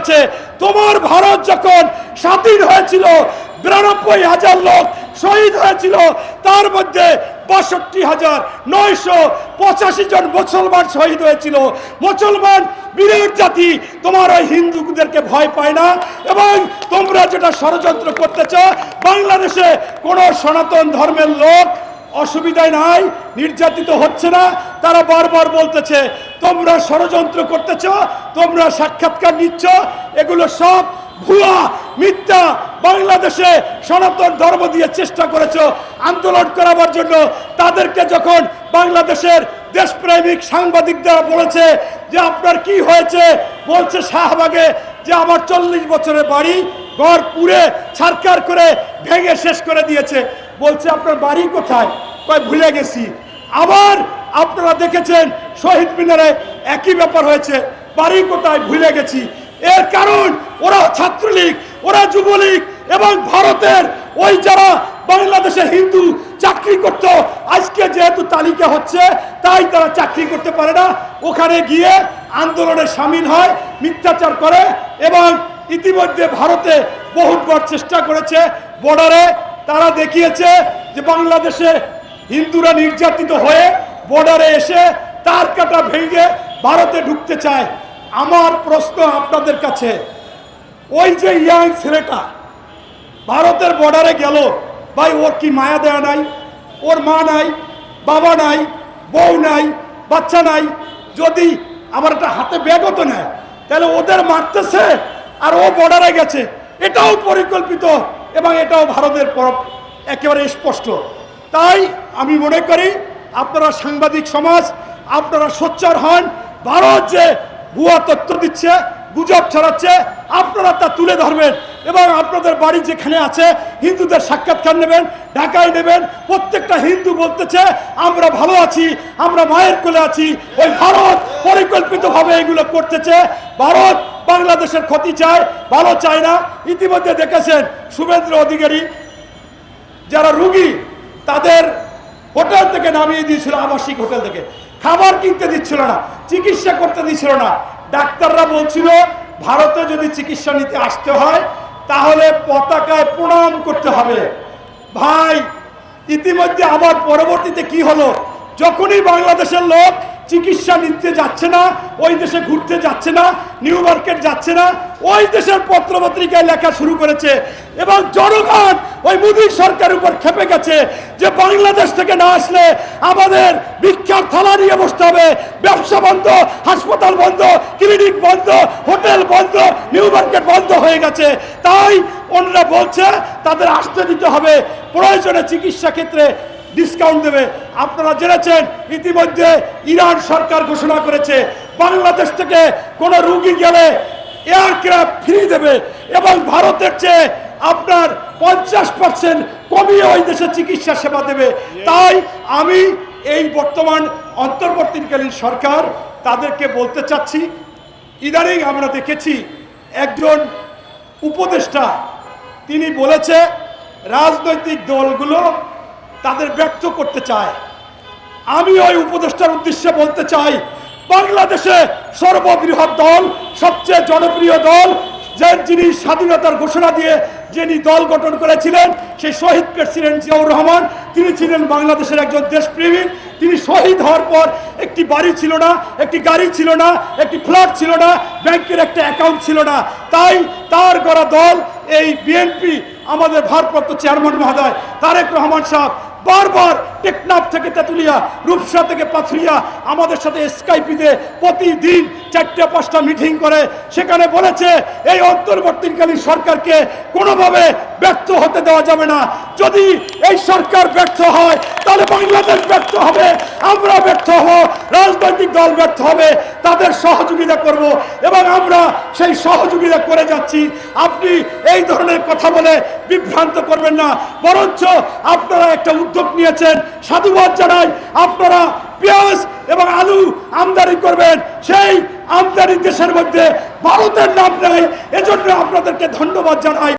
আছে। তোমার ভারত যখন স্বাধীন হয়েছিল, বিরানব্বই হাজার লোক শহীদ হয়েছিল, তার মধ্যে বাষট্টি হাজার নয়শো পঁচাশি জন মুসলমান শহীদ হয়েছিল। মুসলমান বীরের জাতি, তোমার ওই হিন্দুদেরকে ভয় পায় না। এবং তোমরা যেটা ষড়যন্ত্র করতে চাও, বাংলাদেশে কোনো সনাতন ধর্মের লোক অসুবিধায় নাই, নির্যাতিত হচ্ছে না। তারা বারবার বলতেছে, তোমরা ষড়যন্ত্র করতেছ, তোমরা সাক্ষাৎকার নিচ্ছ, এগুলো সব ভুয়া, মিথ্যা। বাংলাদেশে সনাতন ধর্ম দিয়ে চেষ্টা করেছ আন্দোলন করাবার জন্য। তাদেরকে যখন বাংলাদেশের দেশপ্রেমিক সাংবাদিকরা বলেছে যে, আপনার কি হয়েছে? বলছে শাহবাগে যে, আমার চল্লিশ বছরের বাড়ি ঘর পুড়ে ছারকার করে ভেঙে শেষ করে দিয়েছে। বলছে, আপনার বাড়ি কোথায়? কয়, ভুলে গেছি। আবার আপনারা দেখেছেন, শহীদ মিনারে একই ব্যাপার হয়েছে। বাড়ি কোথায় ভুলে গেছি। এর কারণ, ওরা ছাত্রলীগ, ওরা যুবলীগ এবং ভারতের ওই যারা বাংলাদেশে হিন্দু চাকরি করত, আজকে যেহেতু তালিকা হচ্ছে, তাই তারা চাকরি করতে পারে না। ওখানে গিয়ে আন্দোলনে সামিল হয়, মিথ্যাচার করে এবং ইতিমধ্যে ভারতে বহুবার চেষ্টা করেছে। বর্ডারে তারা দেখিয়েছে যে বাংলাদেশে হিন্দুরা নির্যাতিত হয়ে বর্ডারে এসে তার কাটা ভেঙে ভারতে ঢুকতে চায়। আমার প্রশ্ন আপনাদের কাছে, ওই যে ইয়াং ছেলেটা ভারতের বর্ডারে গেল, ভাই, ওর কি মায়া দেয়া নাই? ওর মা নাই? বাবা নাই? বউ নাই? বাচ্চা নাই? যদি আমার একটা হাতে ব্যাগও তো নেয়, তাহলে ওদের মারতেছে আর ও বর্ডারে গেছে। এটাও পরিকল্পিত এবং এটাও ভারতের পর- একেবারে স্পষ্ট। তাই আমি মনে করি আপনারা সাংবাদিক সমাজ, আপনারা সোচ্চার হন, ভারত যে ভুয়া তথ্য দিচ্ছে, গুজব ছড়াচ্ছে, আপনারা তা তুলে ধরবেন এবং আপনাদের বাড়ি যেখানে আছে, হিন্দুদের সাক্ষাৎকার নেবেন, ঢাকায় নেবেন, প্রত্যেকটা হিন্দু বলতেছে, আমরা ভালো আছি, আমরা মায়ের কোলে আছি। ওই ভারত পরিকল্পিতভাবে এগুলো করতেছে। ভারত বাংলাদেশের ক্ষতি চায়, ভালো চায় না। ইতিমধ্যে দেখেছেন শুভেন্দ্র অধিকারী, যারা রুগী, তাদের হোটেল থেকে নামিয়ে দিয়েছিল, আবাসিক হোটেল থেকে। খাবার কিনতে দিচ্ছিল না, চিকিৎসা করতে দিচ্ছিল না। ডাক্তাররা বলছিল, ভারতে যদি চিকিৎসা নিতে আসতে হয়, তাহলে পতাকায় প্রণাম করতে হবে। ভাই, ইতিমধ্যে আবার পরবর্তীতে কি হলো? যখনই বাংলাদেশের লোক চিকিৎসা নিতে যাচ্ছে না, ওই দেশে ঘুরতে যাচ্ছে না, নিউ মার্কেট যাচ্ছে না, ওই দেশের পত্রপত্রিকায় লেখা শুরু করেছে এবং জনগণ ওই মোদী সরকার উপর খেপে গেছে যে বাংলাদেশ থেকে না আসলে আমাদের ভিক্ষার থালা নিয়ে বসতে হবে। ব্যবসা বন্ধ, হাসপাতাল বন্ধ, ক্লিনিক বন্ধ, হোটেল বন্ধ, নিউ মার্কেট বন্ধ হয়ে গেছে। তাই অন্যরা বলছে, তাদের আসতে দিতে হবে। প্রয়োজনে চিকিৎসা ক্ষেত্রে ডিসকাউন্ট দেবে। আপনারা জেনেছেন ইতিমধ্যে ইরান সরকার ঘোষণা করেছে বাংলাদেশ থেকে কোনো রুগী গেলে এয়ারক্রাফট ফ্রি দেবে এবং ভারতের চেয়ে আপনার পঞ্চাশ পার্সেন্ট কমিয়ে ওই দেশে চিকিৎসা সেবা দেবে। তাই আমি এই বর্তমান অন্তর্বর্তীকালীন সরকার তাদেরকে বলতে চাচ্ছি ইদানিং আমরা দেখেছি একজন উপদেষ্টা তিনি বলেছে রাজনৈতিক দলগুলো তাদের ব্যক্ত করতে চায়। আমি ওই উপদেষ্টার উদ্দেশ্যে বলতে চাই, বাংলাদেশে সর্ববৃহৎ দল, সবচেয়ে জনপ্রিয় দল, যে যিনি স্বাধীনতার ঘোষণা দিয়ে যিনি দল গঠন করেছিলেন, সেই শহীদ প্রেসিডেন্ট জিয়াউর রহমান। তিনি ছিলেন বাংলাদেশের একজন দেশপ্রেমিক তিনি শহীদ হওয়ার পর একটি বাড়ি ছিল না, একটি গাড়ি ছিল না, একটি ফ্ল্যাট ছিল না, ব্যাংকের একটা অ্যাকাউন্ট ছিল না। তাই তার গড়া দল এই বিএনপি আমাদের ভারপ্রাপ্ত চেয়ারম্যান মহোদয় তারেক রহমান সাহেব বারবার টেকনাফ থেকে তেঁতুলিয়া, রূপসা থেকে পাথরিয়া আমাদের সাথে স্কাইপিতে প্রতিদিন চারটে, পাঁচটা মিটিং করে সেখানে বলেছে, এই অন্তর্বর্তীকালীন সরকারকে কোনোভাবে ব্যর্থ হতে দেওয়া যাবে না। যদি এই সরকার ব্যর্থ হয়, তাহলে বাংলাদেশ ব্যর্থ হবে, আমরা ব্যর্থ হব, রাজনৈতিক দল ব্যর্থ হবে, তাদের সহযোগিতা করব। এবং আমরা সেই সহযোগিতা করে যাচ্ছি। আপনি এই ধরনের কথা বলে বিভ্রান্ত করবেন না। বরঞ্চ আপনারা একটা উদ্যোগ নিয়েছেন। সাধুবাদ জানাই। আপনারা পেঁয়াজ এবং আলু আমদানি করবেন। সেই আমদানি দেশের মধ্যে ভারতের নাম নেয় এজন্য আপনাদেরকে ধন্যবাদ জানাই।